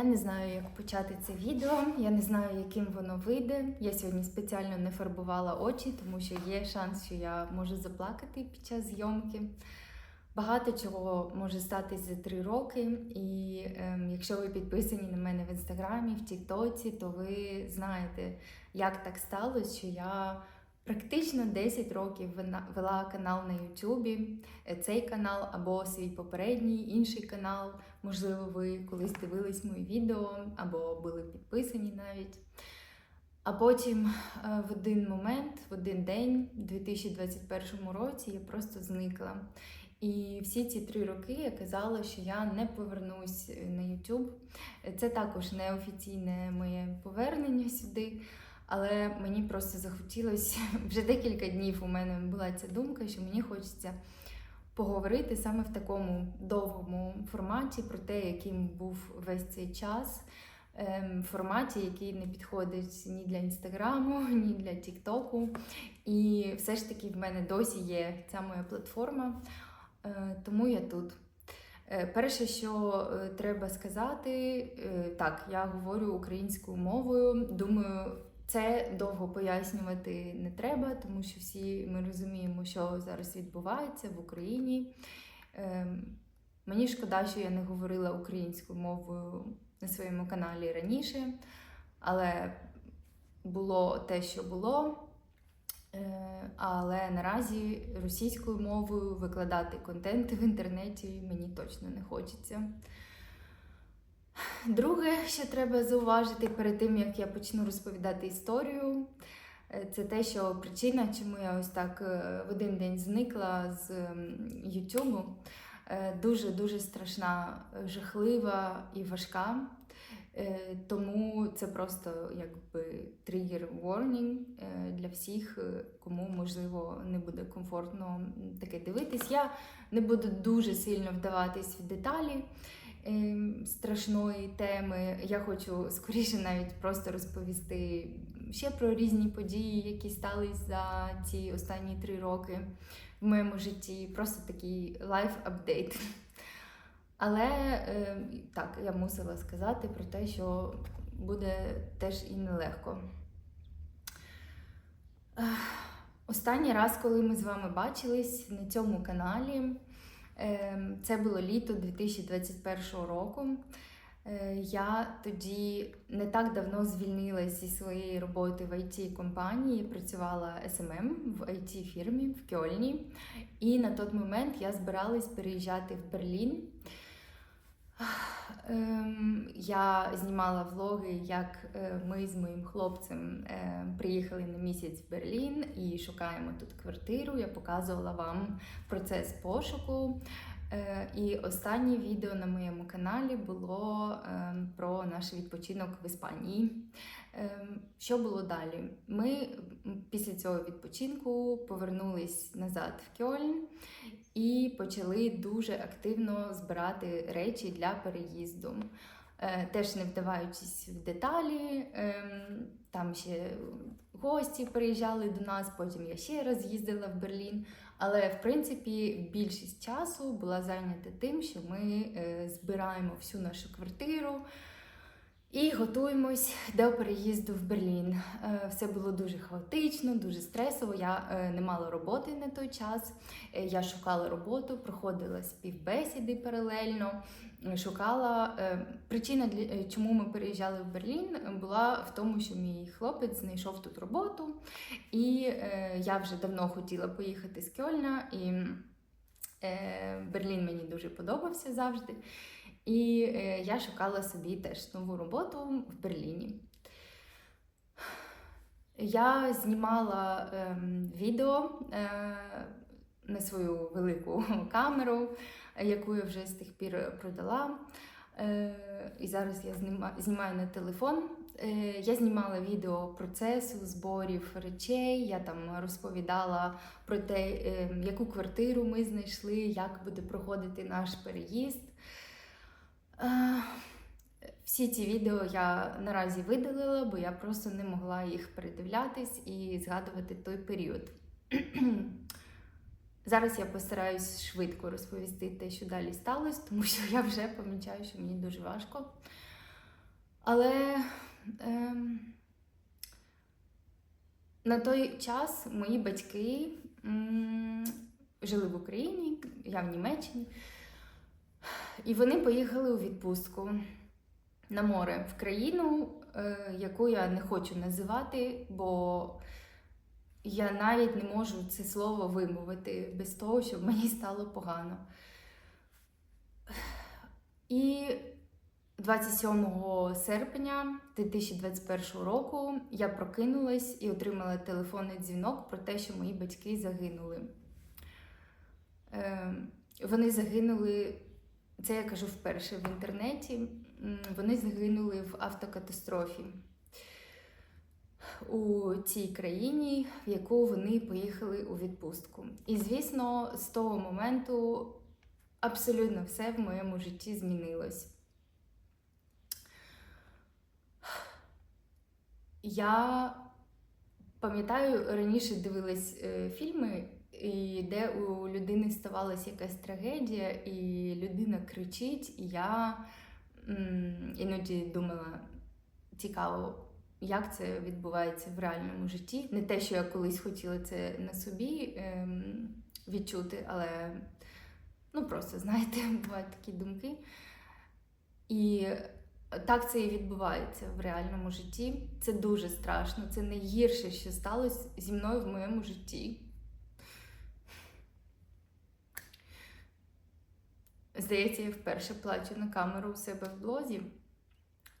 Я не знаю, як почати це відео, я не знаю, яким воно вийде. Я сьогодні спеціально не фарбувала очі, тому що є шанс, що я можу заплакати під час зйомки. Багато чого може статись за три роки, і ем, якщо ви підписані на мене в інстаграмі, в Тіктоці, то ви знаєте, як так сталося, що я практично 10 років вела канал на Ютубі, Е, цей канал або свій попередній інший канал. Можливо, ви колись дивились мої відео або були підписані навіть. А потім е, в один момент, в один день, у 2021 році, я просто зникла. І всі ці три роки я казала, що я не повернусь е, на YouTube. Це також неофіційне моє повернення сюди. Але мені просто захотілося вже декілька днів у мене була ця думка, що мені хочеться поговорити саме в такому довгому форматі про те, яким був весь цей час. Ем, форматі, який не підходить ні для інстаграму, ні для Тіктоку. І все ж таки в мене досі є ця моя платформа, е, тому я тут. Е, Перше, що е, треба сказати, так, я говорю українською мовою. Думаю, це довго пояснювати не треба, тому що всі ми розуміємо, що зараз відбувається в Україні. Ем, Мені шкода, що я не говорила українською мовою на своєму каналі раніше, але було те, що було. Е, Але наразі російською мовою викладати контент в інтернеті мені точно не хочеться. Друге, що треба зауважити перед тим, як я почну розповідати історію, е, це те, що причина, чому я ось так е, в один день зникла з Ютубу, дуже-дуже страшна, е, жахлива і важка. Тому це просто якби тригер warning для всіх, кому можливо не буде комфортно таке дивитись. Я не буду дуже сильно вдаватись в деталі страшної теми. Я хочу скоріше навіть просто розповісти ще про різні події, які стались за ці останні три роки в моєму житті. Просто такий лайф апдейт. Але е, так, я мусила сказати про те, що буде теж і нелегко. Останній раз, коли ми з вами бачились на цьому каналі, це було літо 2021 року. Е, Я тоді не так давно звільнилася зі своєї роботи в it компанії, працювала СММ в it фірмі в Кьольні. І на той момент я збиралась переїжджати в Берлін. Ем, Я знімала влоги, як е, ми з моїм хлопцем е, приїхали на місяць в Берлін і шукаємо тут квартиру. Я показувала вам процес пошуку. Е, І останнє відео на моєму каналі було про наш відпочинок в Іспанії. Ем, Що було далі? Ми після цього відпочинку повернулись назад в Кьольн і почали дуже активно збирати речі для переїзду. Е, Теж не вдаваючись в деталі, ем, там ще гості приїжджали до нас, потім я ще раз їздила в Берлін. Але в принципі більшість часу була зайнята тим, що ми е, збираємо всю нашу квартиру і готуємось до переїзду в Берлін. Е, Все було дуже хаотично, дуже стресово. Я е, не мала роботи на той час. Е, Я шукала роботу, проходила співбесіди паралельно. Шукала причина, для чому ми переїжджали в Берлін, була в тому, що мій хлопець знайшов тут роботу, і я вже давно хотіла поїхати з Кьольна, і Берлін мені дуже подобався завжди. І е, я шукала собі теж нову роботу в Берліні. Я знімала ем, відео е, на свою велику камеру, е, яку я вже з тих пір продала. Е, і зараз я зніма, знімаю на телефон. Е, я знімала відео процесу зборів речей. Я там розповідала про те, е, яку квартиру ми знайшли, як буде проходити наш переїзд. Е, Всі ці відео я наразі видалила, бо я просто не могла їх передивлятись і згадувати той період. Зараз я постараюсь швидко розповісти те, що далі сталося, тому що я вже помічаю, що мені дуже важко. Але ем, на той час мої батьки м, жили в Україні, я в Німеччині, і вони поїхали у відпустку на море в країну, е, яку я не хочу називати, бо я навіть не можу це слово вимовити без того, щоб мені стало погано. І 27 серпня 2021 року я прокинулась і отримала телефонний дзвінок про те, що мої батьки загинули. Е, Вони загинули, це я кажу вперше в інтернеті. Вони загинули в автокатастрофі у цій країні, в яку вони поїхали у відпустку. І, звісно, з того моменту абсолютно все в моєму житті змінилось. Я пам'ятаю, раніше дивилась е, фільми, і де у людини ставалася якась трагедія, і людина кричить, і я м, іноді думала, цікаво, як це відбувається в реальному житті. Не те, що я колись хотіла це на собі ем, відчути, але ну просто знаєте, бувають такі думки. І так це і відбувається в реальному житті. Це дуже страшно. Це найгірше, що сталося зі мною в моєму житті. Здається, я вперше плачу на камеру у себе в блозі.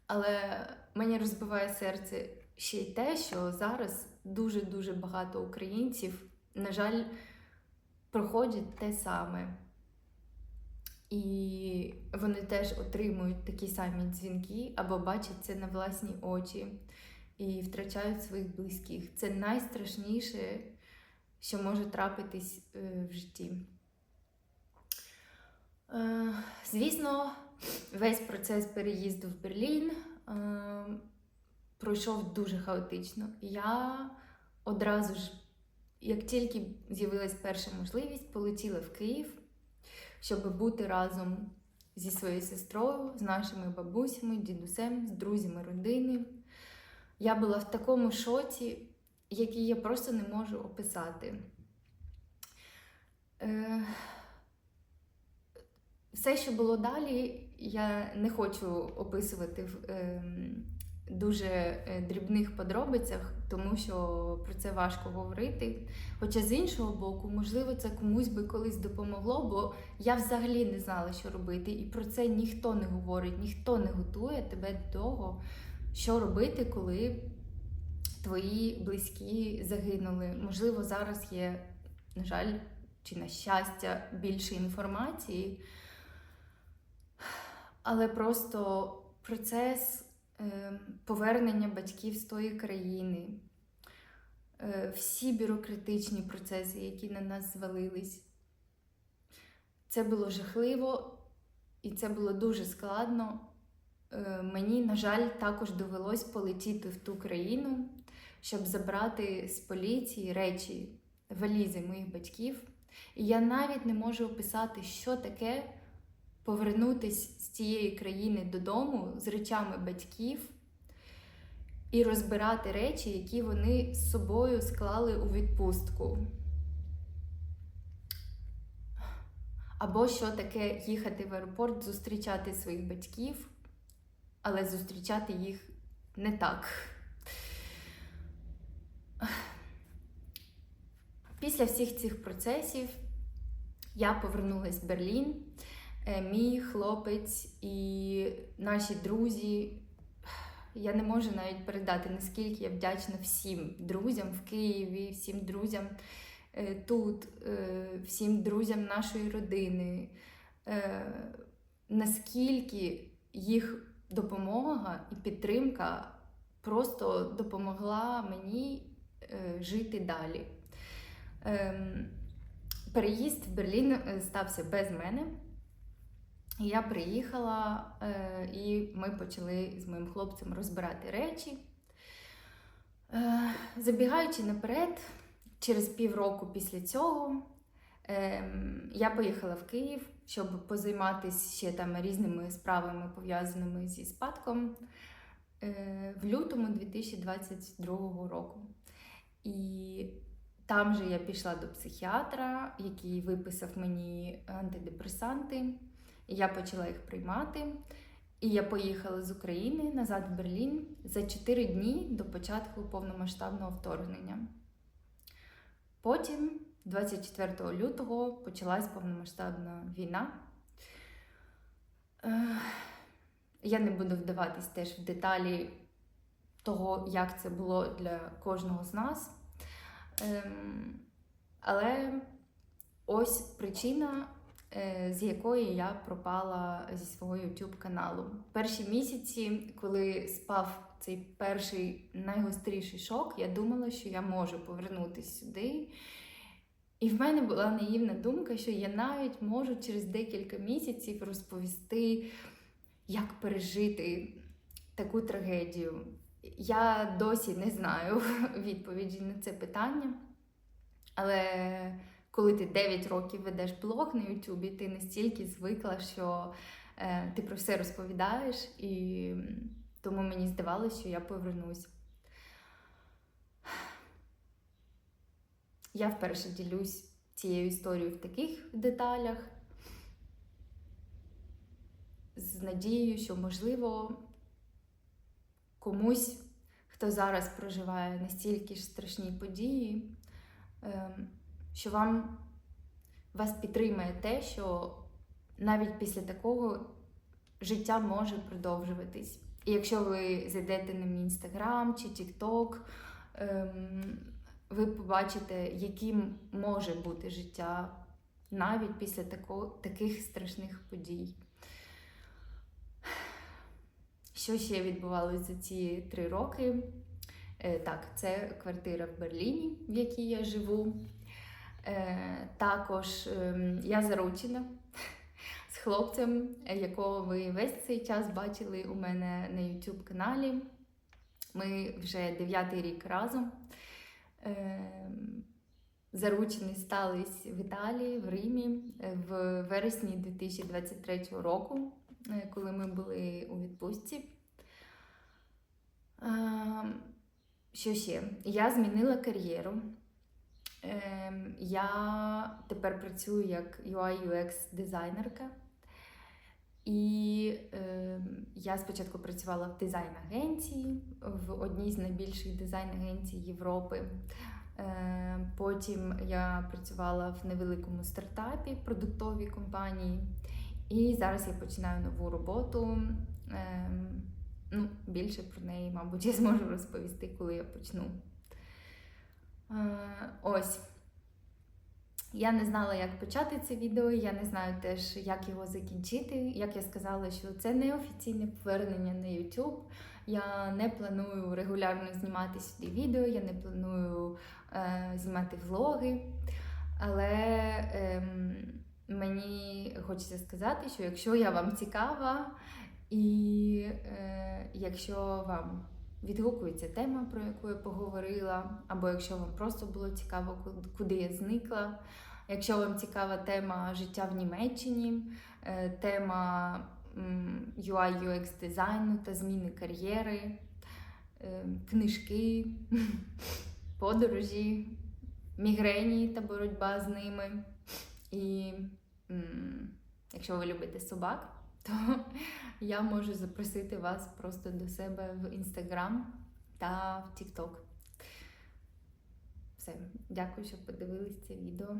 Але мені розбиває серце ще й те, що зараз дуже-дуже багато українців, на жаль, проходять те саме. І вони теж отримують такі самі дзвінки або бачать це на власні очі і втрачають своїх близьких. Це найстрашніше, що може трапитись е, в житті. Е, Звісно, весь процес переїзду в Берлін е, пройшов дуже хаотично. Я одразу ж, як тільки з'явилась перша можливість, полетіла в Київ щоб бути разом зі своєю сестрою, з нашими бабусями, дідусем, з друзями родини. Я була в такому шоці, який я просто не можу описати. Е, Все, що було далі, я не хочу описувати в ем, дуже е, дрібних подробицях, тому що про це важко говорити. Хоча з іншого боку, можливо, це комусь би колись допомогло, бо я взагалі не знала, що робити, і про це ніхто не говорить, ніхто не готує тебе до того, що робити, коли твої близькі загинули. Можливо, зараз є, на жаль, чи на щастя, більше інформації, але просто процес е, повернення батьків з тої країни, е, всі бюрократичні процеси, які на нас звалились. Це було жахливо і це було дуже складно. Е, Мені, на жаль, також довелось полетіти в ту країну, щоб забрати з поліції речі, валізи моїх батьків. І я навіть не можу описати, що таке повернутися з цієї країни додому з речами батьків і розбирати речі, які вони з собою склали у відпустку. Або що таке їхати в аеропорт, зустрічати своїх батьків, але зустрічати їх не так. Після всіх цих процесів я повернулася в Берлін. Е, Мій хлопець і наші друзі. Я не можу навіть передати, наскільки я вдячна всім друзям в Києві, всім друзям е, тут, е, всім друзям нашої родини. Наскільки їх допомога і підтримка просто допомогла мені жити далі. Ем, Переїзд в Берлін стався без мене. Я приїхала, е, і ми почали з моїм хлопцем розбирати речі. Е, Забігаючи наперед, через півроку після цього е, я поїхала в Київ, щоб позайматися ще там різними справами, пов'язаними зі спадком е, в лютому 2022 року. І там же я пішла до психіатра, який виписав мені антидепресанти. Я почала їх приймати. І я поїхала з України назад в Берлін за 4 дні до початку повномасштабного вторгнення. Потім, 24 лютого, почалась повномасштабна війна. Е, Я не буду вдаватись теж в деталі того, як це було для кожного з нас. Ем, Але ось причина, з якої я пропала зі свого YouTube каналу. Перші місяці, коли спав цей перший найгостріший шок, я думала, що я можу повернутися сюди. І в мене була наївна думка, що я навіть можу через декілька місяців розповісти, як пережити таку трагедію. Я досі не знаю відповіді на це питання. Але коли ти 9 років ведеш блог на Ютубі, ти настільки звикла, що е, ти про все розповідаєш, і тому мені здавалося, що я повернусь. Я вперше ділюсь цією історією в таких деталях, з надією, що, можливо, комусь, хто зараз проживає настільки ж страшні події, ем, що вам вас підтримає те, що навіть після такого життя може продовжуватись. І якщо ви зайдете на мій інстаграм чи Тікток, ем, ви побачите, яким може бути життя навіть після тако, таких страшних подій. Що ще відбувалося за ці три роки? Е, Так, це квартира в Берліні, в якій я живу. Е, Також ем, я заручена з хлопцем, якого ви весь цей час бачили у мене на YouTube каналі. Ми вже дев'ятий рік разом. Ем, Заручені стались в Італії, в Римі е, в вересні 2023 року, е, коли ми були у відпустці. Ем, Що ще? Я змінила кар'єру. Ем, Я тепер працюю як UI UX дизайнерка. І е, я спочатку працювала в дизайн-агенції, в одній з найбільших дизайн-агенцій Європи. Е, потім я працювала в невеликому стартапі, продуктовій компанії. І зараз я починаю нову роботу. Е, ну, більше про неї, мабуть, я зможу розповісти, коли я почну. Е, ось. Я не знала, як почати це відео, я не знаю теж, як його закінчити. Як я сказала, що це не офіційне повернення на YouTube. Я не планую регулярно знімати сюди відео, я не планую е, знімати влоги. Але ем, мені хочеться сказати, що якщо я вам цікава, і е, якщо вам відгукується тема, про яку я поговорила, або якщо вам просто було цікаво, куди я зникла. Якщо вам цікава тема життя в Німеччині, е, тема UI UX дизайну та зміни кар'єри, е, книжки, подорожі, мігрені та боротьба з ними. І якщо ви любите собак, то я можу запросити вас просто до себе в Інстаграм та в Тікток. Все, дякую, що подивились це відео.